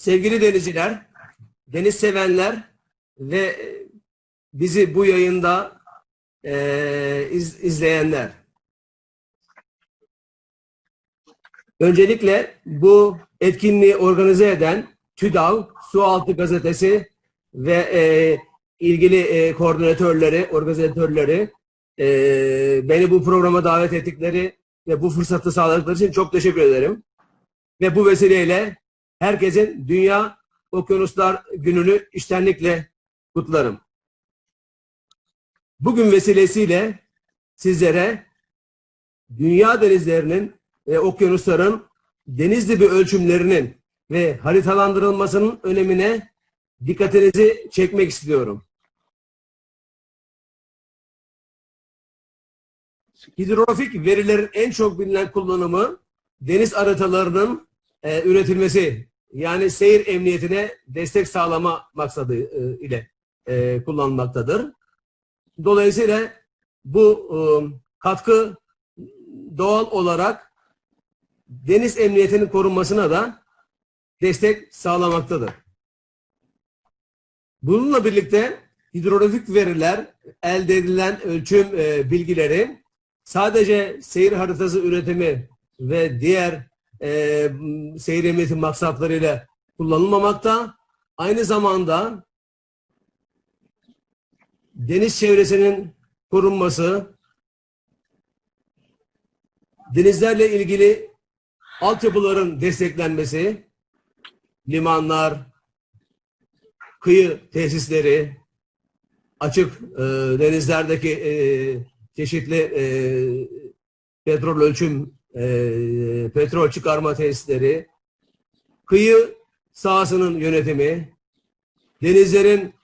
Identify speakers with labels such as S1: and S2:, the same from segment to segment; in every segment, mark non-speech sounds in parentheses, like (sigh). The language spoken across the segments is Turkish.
S1: sevgili denizciler, deniz sevenler ve bizi bu yayında e, iz- izleyenler. Öncelikle bu etkinliği organize eden TÜDAV, Sualtı Gazetesi ve e, ilgili e, koordinatörleri, organizatörleri e, beni bu programa davet ettikleri ve bu fırsatı sağladıkları için çok teşekkür ederim. Ve bu vesileyle herkesin Dünya Okyanuslar Günü'nü içtenlikle kutlarım. Bugün vesilesiyle sizlere dünya denizlerinin ve okyanusların deniz dibi ölçümlerinin ve haritalandırılmasının önemine dikkatinizi çekmek istiyorum. Hidrografik verilerin en çok bilinen kullanımı deniz haritalarının e, üretilmesi yani seyir emniyetine destek sağlama maksadı e, ile e, kullanılmaktadır. Dolayısıyla bu e, katkı doğal olarak deniz emniyetinin korunmasına da destek sağlamaktadır. Bununla birlikte hidrografik veriler, elde edilen ölçüm bilgileri sadece seyir haritası üretimi ve diğer e, seyir emniyeti maksatlarıyla kullanılmamakta. Aynı zamanda deniz çevresinin korunması, denizlerle ilgili altyapıların desteklenmesi, limanlar, kıyı tesisleri, açık e, denizlerdeki e, çeşitli e, petrol ölçüm, e, petrol çıkarma tesisleri, kıyı sahasının yönetimi, denizlerin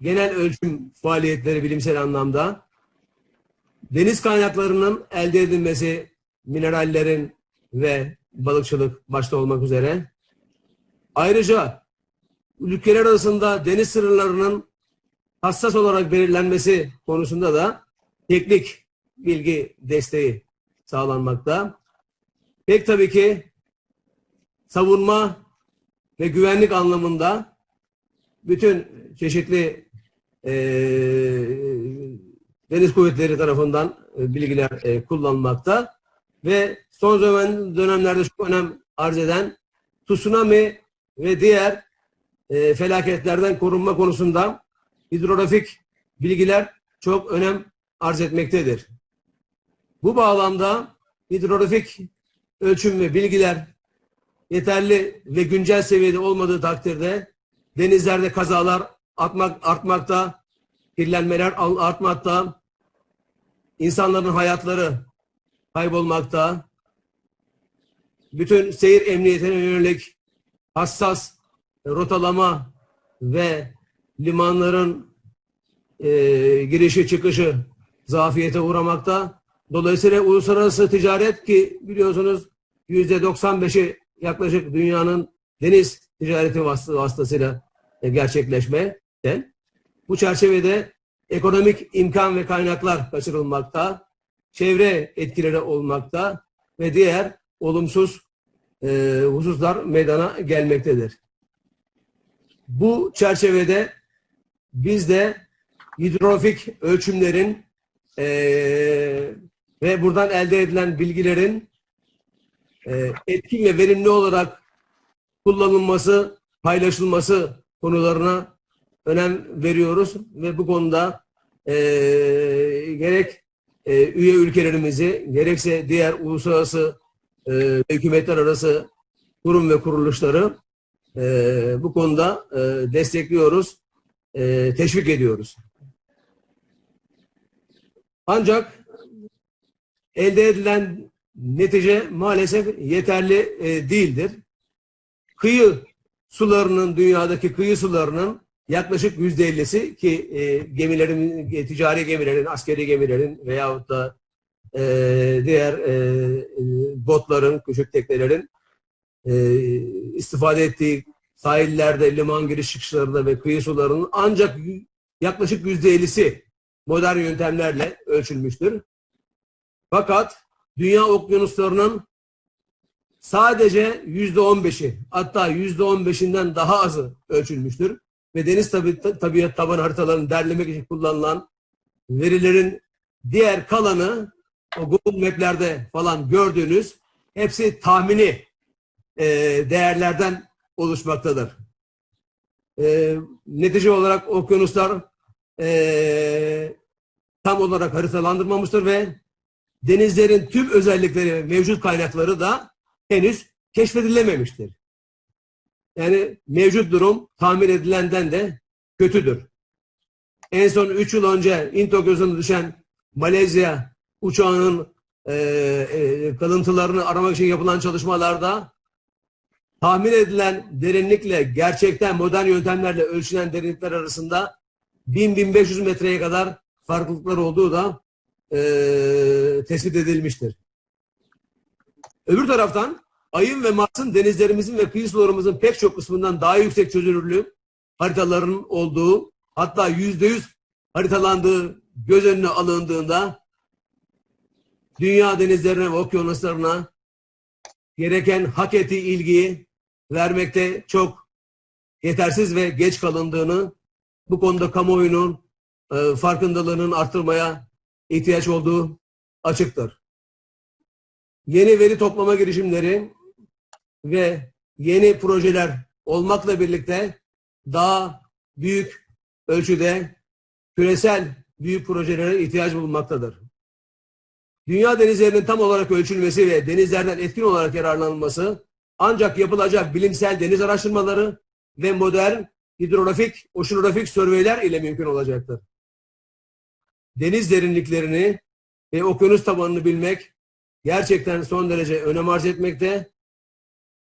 S1: genel ölçüm faaliyetleri bilimsel anlamda, deniz kaynaklarının elde edilmesi, minerallerin ve balıkçılık başta olmak üzere. Ayrıca ülkeler arasında deniz sınırlarının hassas olarak belirlenmesi konusunda da teknik bilgi desteği sağlanmakta. Pek tabii ki savunma ve güvenlik anlamında bütün çeşitli eee, deniz kuvvetleri tarafından e, bilgiler e, kullanılmakta ve son zaman dönemlerde çok önem arz eden tsunami ve diğer e, felaketlerden korunma konusunda hidrografik bilgiler çok önem arz etmektedir. Bu bağlamda hidrografik ölçüm ve bilgiler yeterli ve güncel seviyede olmadığı takdirde denizlerde kazalar artmak, artmakta, kirlenmeler artmakta, insanların hayatları kaybolmakta, bütün seyir emniyetine yönelik hassas rotalama ve limanların e, girişi çıkışı zafiyete uğramakta. Dolayısıyla uluslararası ticaret ki biliyorsunuz yüzde 95'i yaklaşık dünyanın deniz ticareti vasıta- vasıtasıyla e, gerçekleşmekte. Bu çerçevede ekonomik imkan ve kaynaklar kaçırılmakta, çevre etkileri olmakta ve diğer olumsuz e, hususlar meydana gelmektedir. Bu çerçevede biz de hidrografik ölçümlerin e, ve buradan elde edilen bilgilerin e, etkin ve verimli olarak kullanılması, paylaşılması konularına önem veriyoruz ve bu konuda e, gerek e, üye ülkelerimizi gerekse diğer uluslararası e, hükümetler arası kurum ve kuruluşları e, bu konuda e, destekliyoruz, e, teşvik ediyoruz. Ancak elde edilen netice maalesef yeterli e, değildir. Kıyı sularının, dünyadaki kıyı sularının yaklaşık yüzde ellisi ki e, gemilerin, e, ticari gemilerin, askeri gemilerin veyahut da e, diğer e, botların, küçük teknelerin e, istifade ettiği sahillerde, liman giriş çıkışlarında ve kıyı sularının ancak yaklaşık yüzde ellisi modern yöntemlerle ölçülmüştür. Fakat dünya okyanuslarının sadece yüzde on beşi hatta yüzde on beşinden daha azı ölçülmüştür. Ve deniz tabi, tabiat taban haritalarını derlemek için kullanılan verilerin diğer kalanı o Google Map'lerde falan gördüğünüz hepsi tahmini e, değerlerden oluşmaktadır. E, netice olarak okyanuslar e, tam olarak haritalandırmamıştır ve denizlerin tüm özellikleri, mevcut kaynakları da henüz keşfedilememiştir. Yani mevcut durum tahmin edilenden de kötüdür. En son 3 yıl önce İnto gözüne düşen Malezya uçağının e, e, kalıntılarını aramak için yapılan çalışmalarda tahmin edilen derinlikle gerçekten modern yöntemlerle ölçülen derinlikler arasında 1000-1500 metreye kadar farklılıklar olduğu da e, tespit edilmiştir. Öbür taraftan Ay'ın ve Mars'ın denizlerimizin ve kıyı sularımızın pek çok kısmından daha yüksek çözünürlüğü haritaların olduğu hatta yüzde yüz haritalandığı göz önüne alındığında dünya denizlerine ve okyanuslarına gereken hak ettiği ilgiyi vermekte çok yetersiz ve geç kalındığını bu konuda kamuoyunun e, farkındalığının arttırmaya ihtiyaç olduğu açıktır. Yeni veri toplama girişimleri ve yeni projeler olmakla birlikte daha büyük ölçüde küresel büyük projelere ihtiyaç bulunmaktadır. Dünya denizlerinin tam olarak ölçülmesi ve denizlerden etkin olarak yararlanılması ancak yapılacak bilimsel deniz araştırmaları ve modern hidrografik, oşinografik sörveyler ile mümkün olacaktır. Deniz derinliklerini ve okyanus tabanını bilmek gerçekten son derece önem arz etmekte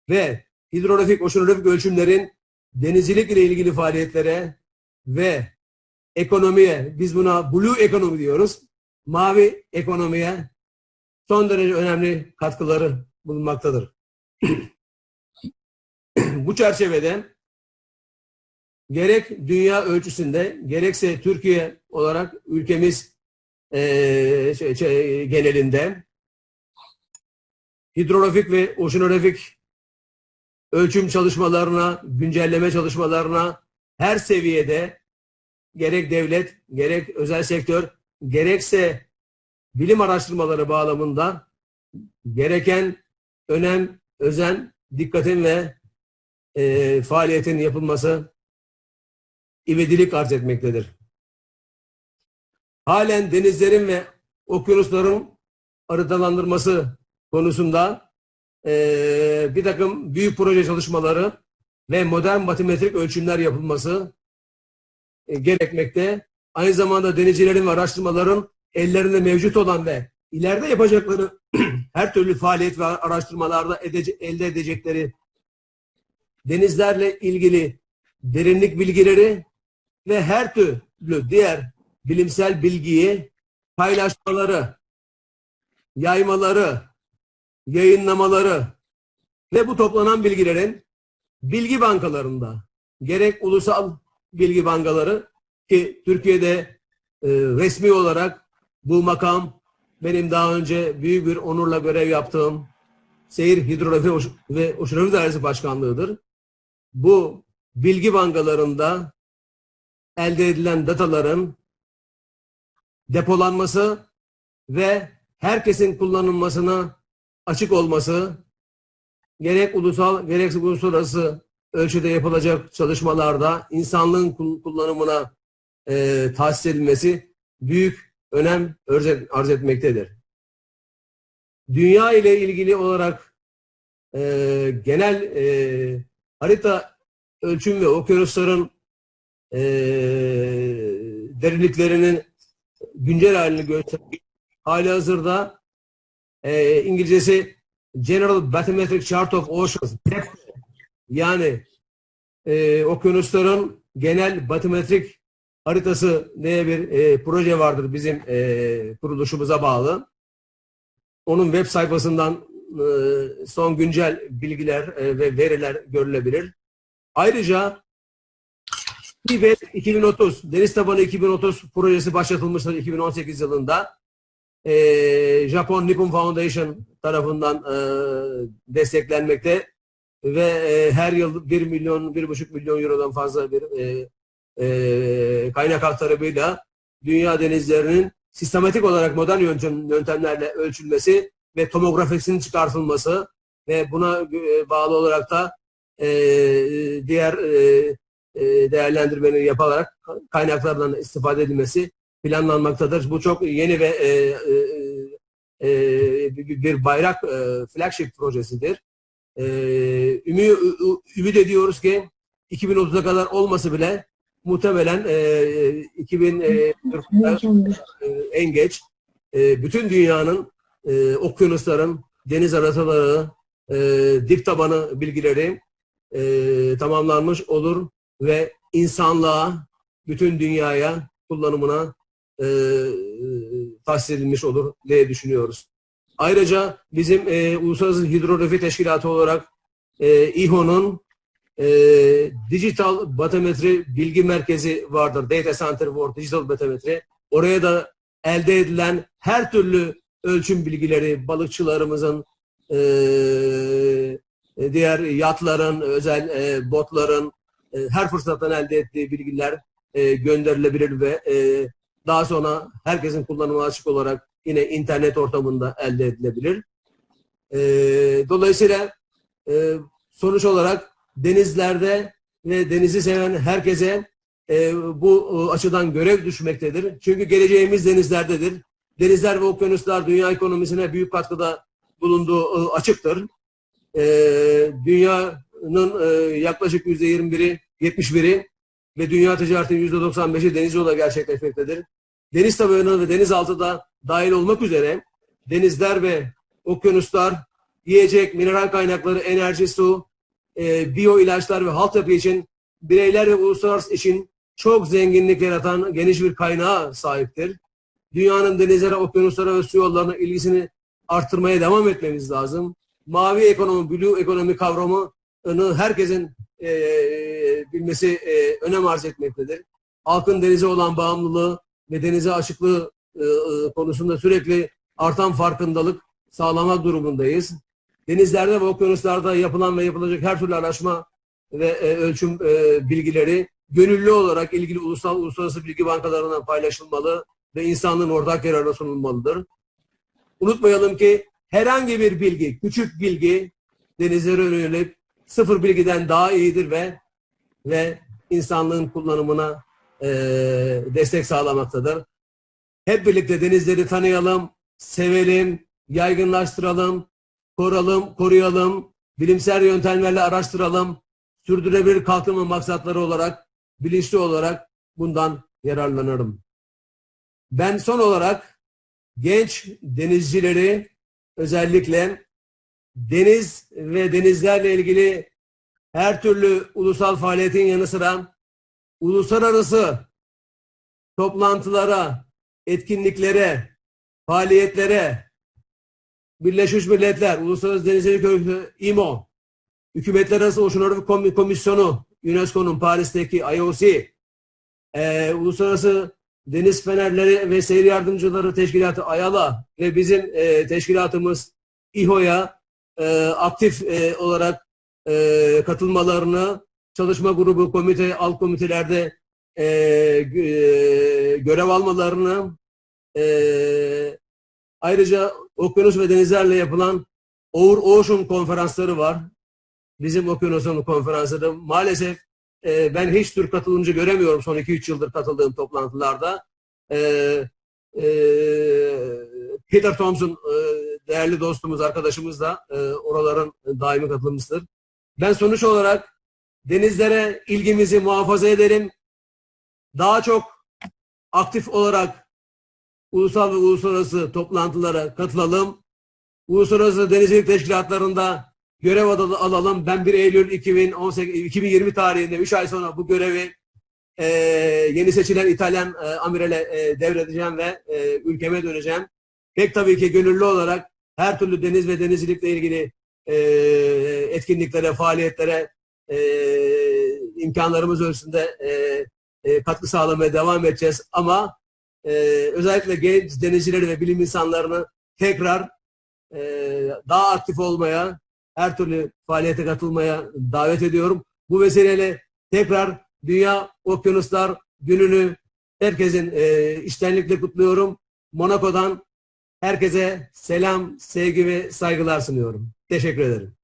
S1: ve hidrografik, oşinografik ölçümlerin denizcilik ile ilgili faaliyetlere ve ekonomiye, biz buna blue ekonomi diyoruz, mavi ekonomiye son derece önemli katkıları bulunmaktadır. (clears throat) Bu çerçevede gerek dünya ölçüsünde gerekse Türkiye olarak ülkemiz e, şey, şey, genelinde hidrografik ve oşinografik ölçüm çalışmalarına, güncelleme çalışmalarına her seviyede gerek devlet, gerek özel sektör, gerekse bilim araştırmaları bağlamında gereken önem, özen, dikkatin ve e, faaliyetin yapılması ivedilik arz etmektedir. Halen denizlerin ve okyanusların haritalandırması konusunda e, bir takım büyük proje çalışmaları ve modern matematik ölçümler yapılması e, gerekmekte. Aynı zamanda denizcilerin ve araştırmaların ellerinde mevcut olan ve ileride yapacakları (clears throat) her türlü faaliyet ve araştırmalarda edece, elde edecekleri denizlerle ilgili derinlik bilgileri ve her türlü diğer bilimsel bilgiyi paylaşmaları, yaymaları, yayınlamaları ve bu toplanan bilgilerin bilgi bankalarında gerek ulusal bilgi bankaları ki Türkiye'de e, resmi olarak bu makam benim daha önce büyük bir onurla görev yaptığım Seyir Hidrografi ve Oşinografi Dairesi Başkanlığı'dır. Bu bilgi bankalarında elde edilen dataların depolanması ve herkesin kullanılmasına açık olması gerek ulusal gerekse uluslararası ölçüde yapılacak çalışmalarda insanlığın kullanımına e, tahsis edilmesi büyük önem arz etmektedir. Dünya ile ilgili olarak e, genel e, harita ölçüm ve okyanusların e, derinliklerinin güncel halini gösteriyor. Hali hazırda e, İngilizcesi General Bathymetric Chart of Oceans yani e, okyanusların genel bathymetrik haritası diye bir e, proje vardır bizim e, kuruluşumuza bağlı. Onun web sayfasından e, son güncel bilgiler e, ve veriler görülebilir. Ayrıca Tibet 2030, Deniz Tabanı 2030 projesi başlatılmıştır 2018 yılında. E, Japon Nippon Foundation tarafından e, desteklenmekte ve e, her yıl 1 milyon, 1,5 milyon eurodan fazla bir e, e, kaynak aktarımıyla dünya denizlerinin sistematik olarak modern yöntem, yöntemlerle ölçülmesi ve tomografisinin çıkartılması ve buna e, bağlı olarak da e, diğer e, değerlendirmeleri yaparak kaynaklardan istifade edilmesi planlanmaktadır. Bu çok yeni ve e, e, e, bir bayrak e, flagship projesidir. E, ümit ediyoruz ki 2030'a kadar olması bile muhtemelen e, 2040'da e, en geç e, bütün dünyanın e, okyanusların, deniz arataları, e, dip tabanı bilgileri e, tamamlanmış olur ve insanlığa, bütün dünyaya kullanımına e, tahsis edilmiş olur diye düşünüyoruz. Ayrıca bizim e, Uluslararası Hidrografi Teşkilatı olarak e, İHO'nun e, Dijital Batometri Bilgi Merkezi vardır. Data Center for Digital Batometri. Oraya da elde edilen her türlü ölçüm bilgileri balıkçılarımızın, e, diğer yatların, özel e, botların e, her fırsattan elde ettiği bilgiler e, gönderilebilir ve e, daha sonra herkesin kullanıma açık olarak yine internet ortamında elde edilebilir. Dolayısıyla sonuç olarak denizlerde ve denizi seven herkese bu açıdan görev düşmektedir. Çünkü geleceğimiz denizlerdedir. Denizler ve okyanuslar dünya ekonomisine büyük katkıda bulunduğu açıktır. Dünyanın e, yaklaşık yüzde 21'i, 71'i ve dünya ticaretinin yüzde 95'i deniz yoluyla gerçekleşmektedir. Deniz tabanı ve denizaltı da dahil olmak üzere denizler ve okyanuslar yiyecek, mineral kaynakları, enerji, su, e, biyo ilaçlar ve halk yapı için bireyler ve uluslararası için çok zenginlik yaratan geniş bir kaynağa sahiptir. Dünyanın denizlere, okyanuslara ve su yollarına ilgisini arttırmaya devam etmemiz lazım. Mavi ekonomi, blue ekonomi kavramını herkesin e, bilmesi e, önem arz etmektedir. Halkın denize olan bağımlılığı ve denize aşıklığı e, e, konusunda sürekli artan farkındalık sağlamak durumundayız. Denizlerde ve okyanuslarda yapılan ve yapılacak her türlü araştırma ve e, ölçüm e, bilgileri gönüllü olarak ilgili ulusal uluslararası bilgi bankalarından paylaşılmalı ve insanlığın ortak yararına sunulmalıdır. Unutmayalım ki herhangi bir bilgi, küçük bilgi denizlere yönelik sıfır bilgiden daha iyidir ve ve insanlığın kullanımına e, destek sağlamaktadır. Hep birlikte denizleri tanıyalım, sevelim, yaygınlaştıralım, koralım, koruyalım, bilimsel yöntemlerle araştıralım, sürdürülebilir kalkınma maksatları olarak, bilinçli olarak bundan yararlanırım. Ben son olarak genç denizcileri özellikle deniz ve denizlerle ilgili her türlü ulusal faaliyetin yanı sıra uluslararası toplantılara, etkinliklere, faaliyetlere Birleşmiş Milletler, Uluslararası Denizcilik Örgütü, IMO, Hükümetler Arası Oceanografik Komisyonu, UNESCO'nun Paris'teki IOC, e, Uluslararası Deniz Fenerleri ve Seyir Yardımcıları Teşkilatı AYALA ve bizim e, teşkilatımız İHO'ya e, aktif e, olarak e, katılmalarını çalışma grubu, komite, alt komitelerde e, e, görev almalarını e, ayrıca okyanus ve denizlerle yapılan Our Ocean konferansları var. Bizim okyanusun konferansları. Maalesef e, ben hiç Türk katılımcı göremiyorum son 2-3 yıldır katıldığım toplantılarda. E, e, Peter Thompson e, değerli dostumuz, arkadaşımız da e, oraların daimi katılımcısıdır. Ben sonuç olarak denizlere ilgimizi muhafaza edelim. Daha çok aktif olarak ulusal ve uluslararası toplantılara katılalım. Uluslararası Denizcilik Teşkilatlarında görev alalım. Ben 1 Eylül 2018, 2020 tarihinde 3 ay sonra bu görevi e, yeni seçilen İtalyan e, amirale e, devredeceğim ve e, ülkeme döneceğim. Pek tabii ki gönüllü olarak her türlü deniz ve denizcilikle ilgili e, etkinliklere, faaliyetlere e, imkanlarımız ölçüsünde e, e, katkı sağlamaya devam edeceğiz. Ama e, özellikle genç denizcileri ve bilim insanlarını tekrar e, daha aktif olmaya, her türlü faaliyete katılmaya davet ediyorum. Bu vesileyle tekrar Dünya Okyanuslar Günü'nü herkesin e, iştenlikle kutluyorum. Monaco'dan herkese selam, sevgi ve saygılar sunuyorum. Teşekkür ederim.